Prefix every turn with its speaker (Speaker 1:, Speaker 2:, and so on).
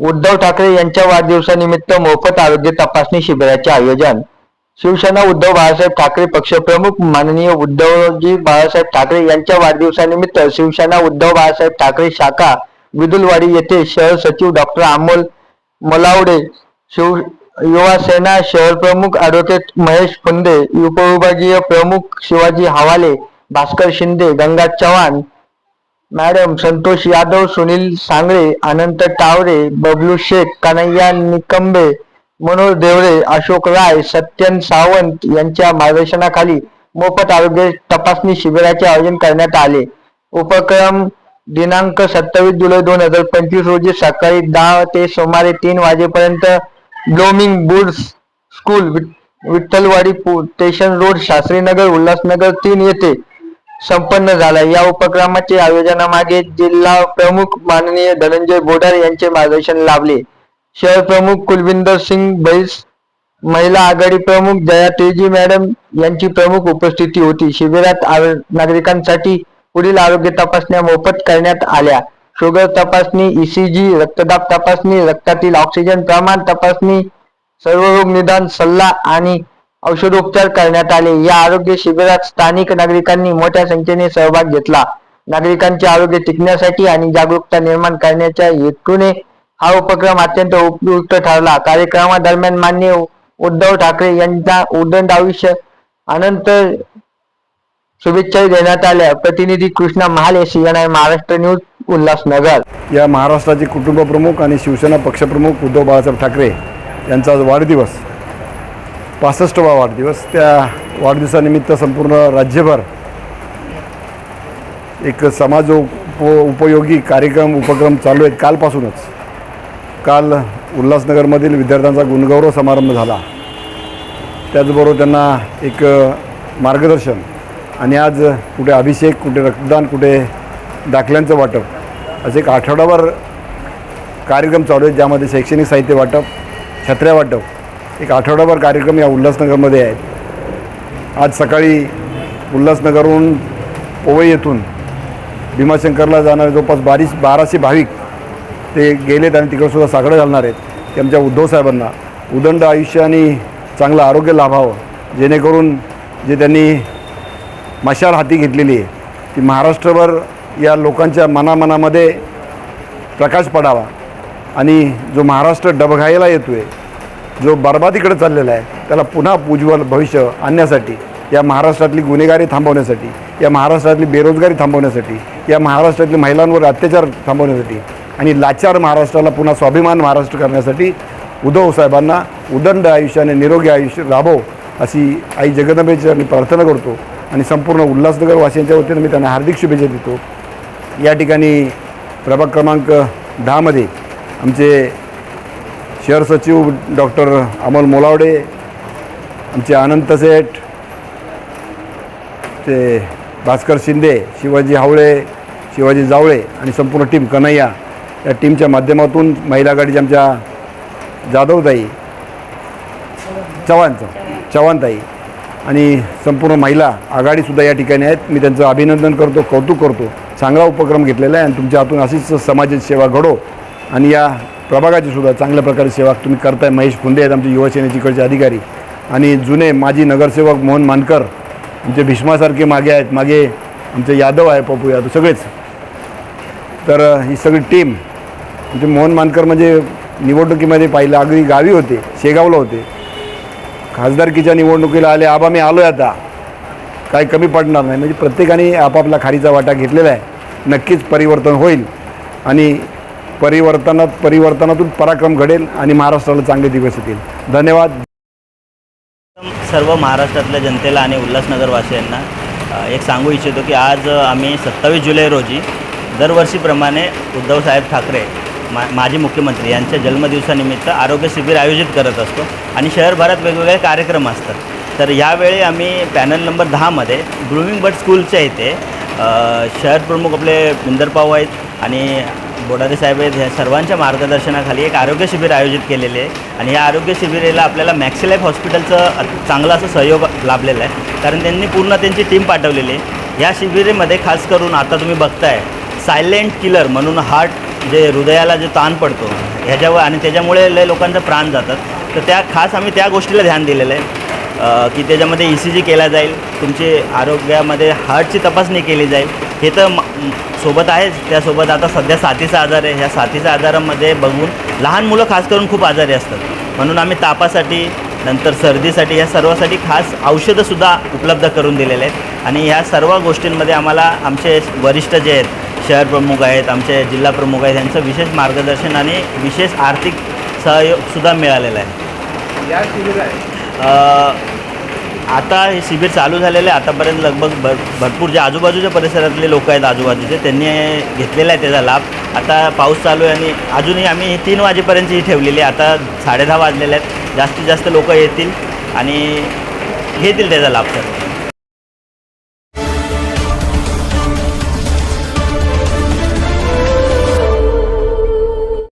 Speaker 1: उद्धव ठाकरे यांच्या वाढदिवसानिमित्त मोफत आरोग्य तपासणी शिबिराचे आयोजन. शिवसेना उद्धव बाळासाहेब ठाकरे पक्षप्रमुख माननीय उद्धवजी बाळासाहेब ठाकरे यांच्या वाढदिवसानिमित्त शिवसेना उद्धव बाळासाहेब ठाकरे शाखा विदुलवाडी येथे शहर सचिव डॉक्टर अमोल मलावडे शिव युवा सेना शहर प्रमुख ॲडव्होकेट महेश फुंदे उपविभागीय प्रमुख शिवाजी हवाले भास्कर शिंदे गंगा चव्हाण मॅडम संतोष यादव सुनील सांगळे अनंत टावरे बबलू शेख कन्हैया निकंबे मनोज देवरे अशोक राय सत्यन सावंत यांच्या मार्गदर्शनाखाली मोफत आरोग्य तपासणी शिबिराचे आयोजन करण्यात आले. उपक्रम दिनांक सत्तावीस जुलै दोन हजार पंचवीस रोजी सकाळी दहा ते सुमारे तीन वाजेपर्यंत Blooming Buds School Vitthalwadi station road Shastrinagar Ulhasnagar तीन येथे संपन्न झाला. या उपक्रमाचे आयोजनामागे जिल्हा प्रमुख माननीय धनंजय बोडार यांचे मार्गदर्शन लाभले. शहर प्रमुख कुलविंदर सिंग बैस महिला आघाडी प्रमुख जया तेजी मॅडम यांची प्रमुख उपस्थिती होती. शिबिरात नागरिकांसाठी पुढील आरोग्य तपासण्या मोफत करण्यात आल्या. शुगर तपासणी ईसीजी रक्तदाब तपासणी रक्तातील ऑक्सिजन प्रमाण तपासणी सर्व रोग निदान सल्ला आणि औषधोपचार करण्यात आले. या आरोग्य शिबिरात स्थानिक नागरिकांनी मोठ्या संख्येने सहभाग घेतला. नागरिकांचे आरोग्य टिकण्यासाठी आणि जागरूकता निर्माण करण्याच्या हेतूने हा उपक्रम अत्यंत उपयुक्त ठरला. कार्यक्रमादरम्यान मान्य उद्धव ठाकरे यांचा उदंड आयुष्य अनंत शुभेच्छा देण्यात आल्या. प्रतिनिधी कृष्णा महाले सीएनआय महाराष्ट्र न्यूज उल्हासनगर.
Speaker 2: या महाराष्ट्राचे कुटुंब प्रमुख आणि शिवसेना पक्षप्रमुख उद्धव बाळासाहेब ठाकरे यांचा आज वाढदिवस. पासष्टवा वाढदिवस. त्या वाढदिवसानिमित्त संपूर्ण राज्यभर एक समाज उप उपयोगी कार्यक्रम उपक्रम चालू आहेत. कालपासूनच. काल उल्हासनगरमधील विद्यार्थ्यांचा गुणगौरव समारंभ झाला. त्याचबरोबर त्यांना एक मार्गदर्शन आणि आज कुठे अभिषेक कुठे रक्तदान कुठे दाखल्यांचं वाटप असे एक आठवडाभर कार्यक्रम चालू आहेत ज्यामध्ये शैक्षणिक साहित्य वाटप छत्र्या वाटप एक आठवडाभर कार्यक्रम या उल्हासनगरमध्ये आहेत आज सकाळी उल्हासनगरहून पोवई येथून भीमाशंकरला जाणारे जवळपास बारीस बाराशे भाविक ते गेलेत आणि तिकडंसुद्धा साकडं घालणार आहेत. ते आमच्या उद्धवसाहेबांना उदंड आयुष्य आणि चांगलं आरोग्य लाभावं जेणेकरून जे त्यांनी मशाल हाती घेतलेली आहे ती महाराष्ट्रभर या लोकांच्या मनामनामध्ये प्रकाश पडावा आणि जो महाराष्ट्र डबघायला येतो आहे जो बर्बादीकडे चाललेला आहे त्याला पुन्हा उज्ज्वल भविष्य आणण्यासाठी या महाराष्ट्रातली गुन्हेगारी थांबवण्यासाठी या महाराष्ट्रातली बेरोजगारी थांबवण्यासाठी या महाराष्ट्रातल्या महिलांवर अत्याचार थांबवण्यासाठी आणि लाचार महाराष्ट्राला पुन्हा स्वाभिमान महाराष्ट्र करण्यासाठी उद्धव साहेबांना उदंड आयुष्याने निरोगी आयुष्य लाभो अशी आई जगदंबेची मी प्रार्थना करतो आणि संपूर्ण उल्हासनगर वासियांच्या वतीनं मी त्यांना हार्दिक शुभेच्छा देतो. या ठिकाणी प्रभाग क्रमांक दहामध्ये आमचे शहर सचिव डॉक्टर अमोल मोलावडे आमचे अनंत सेठ ते भास्कर शिंदे शिवाजी हावळे शिवाजी जावळे आणि संपूर्ण टीम कन्हैया या टीमच्या माध्यमातून महिला आघाडीच्या आमच्या जाधवताई चव्हाण चव्हाणताई आणि संपूर्ण महिला आघाडीसुद्धा या ठिकाणी आहेत. मी त्यांचं अभिनंदन करतो कौतुक करतो. चांगला उपक्रम घेतलेला आहे आणि तुमच्या हातून अशीच समाजसेवा सेवा घडो आणि या प्रभागाची सुद्धा चांगल्या प्रकारे सेवा तुम्ही करताय. महेश फुंदे आहेत आमचे युवासेनेचीकडचे अधिकारी. आणि जुने माजी नगरसेवक मोहन मानकर आमचे भीष्मासारखे मागे आहेत. मागे आमचे यादव आहे पप्पू यादव सगळेच. तर ही सगळी टीम म्हणजे मोहन मानकर म्हणजे निवडणुकीमध्ये पाहिलं अगदी गावी होते शेगावला होते. खासदारकीच्या निवडणुकीला आले आबा मी आलो आहे आता. काही कमी पडणार नाही. म्हणजे प्रत्येकाने आपापला खारीचा वाटा घेतलेला आहे. नक्कीच परिवर्तन होईल. आणि परिवर्तनात परिवर्तनातून पराक्रम घडेल आणि महाराष्ट्राला चांगले दिवस येतील. धन्यवाद.
Speaker 3: सर्व महाराष्ट्रातल्या जनतेला आणि उल्हासनगरवासियांना एक सांगू इच्छितो की आज आम्ही सत्तावीस जुलै रोजी दरवर्षीप्रमाणे उद्धवसाहेब ठाकरे मा माजी मुख्यमंत्री यांच्या जन्मदिवसानिमित्त आरोग्य शिबिर आयोजित करत असतो आणि शहरभरात वेगवेगळे कार्यक्रम असतात. तर यावेळी आम्ही पॅनल नंबर दहामध्ये ग्रुमिंग बट स्कूलच्या इथे शहर प्रमुख आपले बिंदरपाव आहेत आणि बोडारे साहेब ह्या सर्वांच्या मार्गदर्शनाखाली एक आरोग्य शिबिर आयोजित केलेले आहे. आणि या आरोग्य शिबिरेला आपल्याला मॅक्सिलाईफ हॉस्पिटलचं चांगलं चांगला असं सहयोग लाभलेला आहे. कारण त्यांनी पूर्ण त्यांची टीम पाठवलेली आहे. या शिबिरेमध्ये खास करून आता तुम्ही बघताय सायलेंट किलर म्हणून हार्ट जे हृदयाला जे ताण पडतो ह्याच्यावर आणि त्याच्यामुळे लय लोकांचं प्राण जातात. तर त्या खास आम्ही त्या गोष्टीला ध्यान दिलेलं आहे. की त्याच्यामध्ये ई सी जी केला जाईल तुमची आरोग्यामध्ये हार्टची तपासणी केली जाईल. हे तर म- सोबत आहेच. त्यासोबत आता सध्या साथीचा आजार आहे. ह्या साथीच्या आजारामध्ये बघून लहान मुलं खास करून खूप आजारी असतात. म्हणून आम्ही तापासाठी नंतर सर्दीसाठी ह्या सर्वासाठी खास औषधंसुद्धा उपलब्ध करून दिलेले आहेत. आणि ह्या सर्व गोष्टींमध्ये आम्हाला आमचे वरिष्ठ जे आहेत शहर प्रमुख आहेत आमचे जिल्हा प्रमुख आहेत यांचं विशेष मार्गदर्शन आणि विशेष आर्थिक सहयोगसुद्धा मिळालेला आहे.
Speaker 4: या शिबिरात
Speaker 3: आता हे शिबिर चालू झालेलं आहे. आतापर्यंत लगभग भर भरपूर जे आजूबाजूच्या परिसरातले लोक आहेत आजूबाजूचे त्यांनी घेतलेला आहे त्याचा लाभ. आता पाऊस चालू आहे आणि अजूनही आम्ही तीन वाजेपर्यंत ही ठेवलेली आहे. आता साडेदहा वाजलेले आहेत. जास्तीत जास्त लोक येतील आणि घेतील त्याचा लाभ सर.